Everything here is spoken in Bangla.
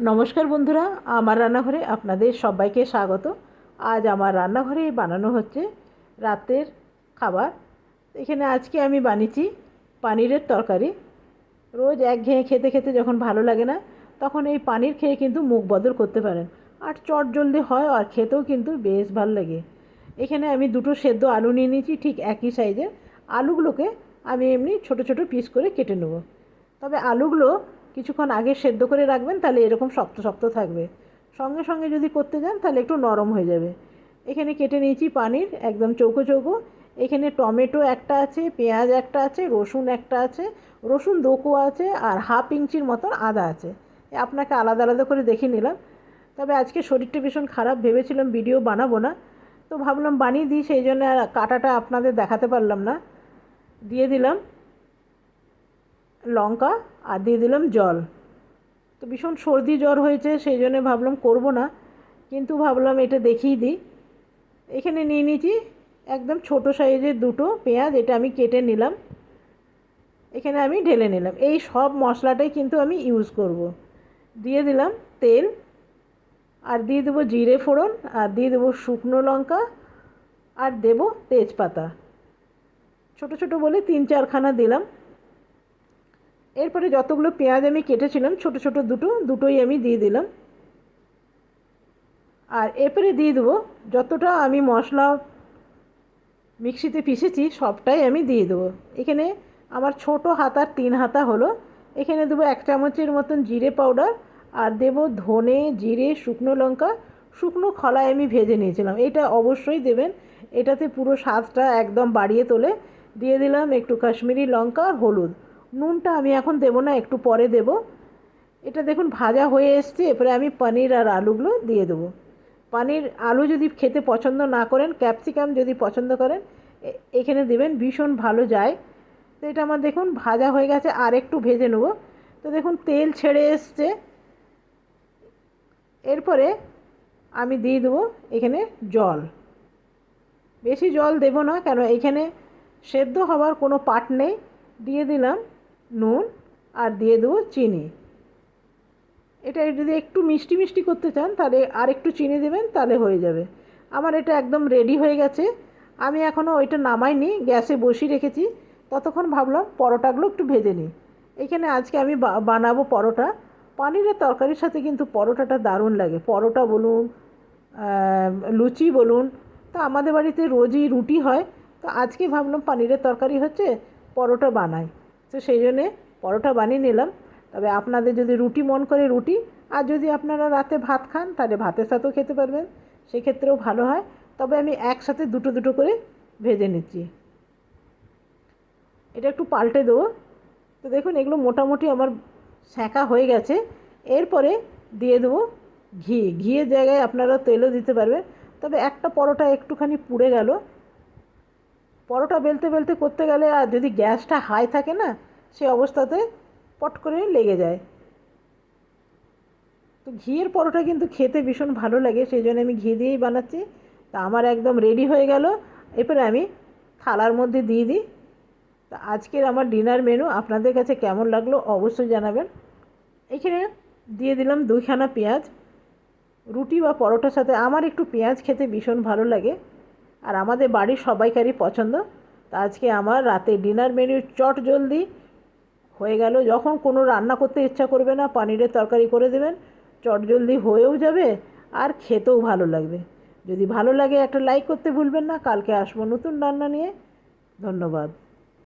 নমস্কার বন্ধুরা, আমার রান্নাঘরে আপনাদের সবাইকে স্বাগত। আজ আমার রান্নাঘরে বানানো হচ্ছে রাতের খাবার। এখানে আজকে আমি বানিয়েছি পানিরের তরকারি। রোজ এক ঘেয়ে খেতে খেতে যখন ভালো লাগে না, তখন এই পানির খেয়ে কিন্তু মুখ বদল করতে পারেন। আর চট জলদি হয় আর খেতেও কিন্তু বেশ ভালো লাগে। এখানে আমি দুটো সেদ্ধ আলু নিয়ে নিয়েছি, ঠিক একই সাইজের। আলুগুলোকে আমি এমনি ছোট ছোট পিস করে কেটে নেব। তবে আলুগুলো কিছুক্ষণ আগে সেদ্ধ করে রাখবেন, তাহলে এরকম শক্ত শক্ত থাকবে। সঙ্গে সঙ্গে যদি করতে যান, তাহলে একটু নরম হয়ে যাবে। এখানে কেটে নিয়েছি পানির, একদম চৌকো চৌকো। এখানে টমেটো একটা আছে, পেঁয়াজ একটা আছে, রসুন একটা আছে, রসুন দোকো আছে, আর হাফ ইঞ্চির মতন আদা আছে। আপনাকে আলাদা আলাদা করে দেখে নিলাম। তবে আজকে শরীরটা ভীষণ খারাপ, ভেবেছিলাম ভিডিও বানাবো না। তো ভাবলাম বানিয়ে দিই, সেই জন্য আর কাটাটা আপনাদের দেখাতে পারলাম না। দিয়ে দিলাম। লঙ্কা আর দিয়ে দিলাম জল। তো ভীষণ সর্দি জ্বর হয়েছে, সেই জন্য ভাবলাম করব না। কিন্তু ভাবলাম এটা দেখিয়ে দিই। এখানে নিয়ে নিয়েছি একদম ছোট সাইজের দুটো পেঁয়াজ, এটা আমি কেটে নিলাম। এখানে আমি ঢেলে নিলাম। এই সব মশলাটাই কিন্তু আমি ইউজ করব। দিয়ে দিলাম তেল, আর দিয়ে দেবো জিরে ফোড়ন, আর দিয়ে দেবো শুকনো লঙ্কা, আর দেব তেজপাতা। ছোট ছোট বলে তিন চারখানা দিলাম। এরপরে যতগুলো পেঁয়াজ আমি কেটেছিলাম, ছোট ছোট দুটো, দুটোই আমি দিয়ে দিলাম। আর এরপরে দিয়ে দেবো, যতটা আমি মশলা মিক্সিতে পিষেছি, সবটাই আমি দিয়ে দেবো। এখানে আমার ছোট হাতার তিন হাতা হলো। এখানে দেবো এক চামচের মতন জিরে পাউডার আর দেব ধনে, জিরে, শুকনো লঙ্কা। শুকনো খলায় আমি ভেজে নিয়েছিলাম। এটা অবশ্যই দেবেন। এটাতে পুরো স্বাদটা একদম বাড়িয়ে তোলে। দিয়ে দিলাম একটু কাশ্মীরি লঙ্কা আর হলুদ। নুনটা আমি এখন দেবো না, একটু পরে দেব। এটা দেখুন ভাজা হয়ে এসছে, এরপরে আমি পনির আর আলুগুলো দিয়ে দেবো। পানির, আলু যদি খেতে পছন্দ না করেন, ক্যাপসিকাম যদি পছন্দ করেন এখানে দেবেন, ভীষণ ভালো যায়। তো এটা আমার দেখুন ভাজা হয়ে গেছে, আর একটু ভেজে নেব। তো দেখুন তেল ছেড়ে এসছে। এরপরে আমি দিয়ে দেবো এখানে জল। বেশি জল দেব না, কেন এখানে সেদ্ধ হওয়ার কোনো পাট নেই। দিয়ে দিলাম। নুন আর দিয়ে দেবো চিনি। এটা যদি একটু মিষ্টি মিষ্টি করতে চান, তাহলে আর একটু চিনি দেবেন, তাহলে হয়ে যাবে। আমার এটা একদম রেডি হয়ে গেছে। আমি এখনও ওইটা নামাইনি, গ্যাসে বসিয়ে রেখেছি। ততক্ষণ ভাবলাম পরোটাগুলো একটু ভেজে নিই। এখানে আজকে আমি বানাবো পরোটা। পানিরের তরকারির সাথে কিন্তু পরোটাটা দারুণ লাগে। পরোটা বলুন লুচি বলুন, তো আমাদের বাড়িতে রোজই রুটি হয়। তো আজকে ভাবলাম পানিরের তরকারি হচ্ছে, পরোটা বানাই। তো সেই জন্যে পরোটা বানিয়ে নিলাম। তবে আপনাদের যদি রুটি মন করে রুটি, আর যদি আপনারা রাতে ভাত খান, তাহলে ভাতের সাথেও খেতে পারবেন। সেক্ষেত্রেও ভালো হয়। তবে আমি একসাথে দুটো দুটো করে ভেজে নিচ্ছি। এটা একটু পাল্টে দেবো। তো দেখুন, এগুলো মোটামুটি আমার সেঁকা হয়ে গেছে। এরপরে দিয়ে দেবো ঘি। ঘিয়ের জায়গায় আপনারা তেলও দিতে পারবেন। তবে একটা পরোটা একটুখানি পুড়ে গেল। পরোটা বেলতে বেলতে করতে গেলে আর যদি গ্যাসটা হাই থাকে না, সে অবস্থাতে পট করে লেগে যায়। তো ঘিয়ের পরোটা কিন্তু খেতে ভীষণ ভালো লাগে, সেই জন্য আমি ঘি দিয়েই বানাচ্ছি। তা আমার একদম রেডি হয়ে গেল। এরপরে আমি থালার মধ্যে দিয়ে দিই। তা আজকের আমার ডিনার মেনু আপনাদের কাছে কেমন লাগল অবশ্যই জানাবেন। এখানে দিয়ে দিলাম দুইখানা পেঁয়াজ। রুটি বা পরোটার সাথে আমার একটু পেঁয়াজ খেতে ভীষণ ভালো লাগে। আর আমাদের বাড়ির সবাইকারই পছন্দ। তা আজকে আমার রাতে ডিনার মেনু চট জলদি হয়ে গেল। যখন কোনো রান্না করতে ইচ্ছা করবে না, পানিরের তরকারি করে দেবেন। চট জলদি হয়েও যাবে আর খেতেও ভালো লাগবে। যদি ভালো লাগে একটা লাইক করতে ভুলবেন না। কালকে আসব নতুন রান্না নিয়ে। ধন্যবাদ।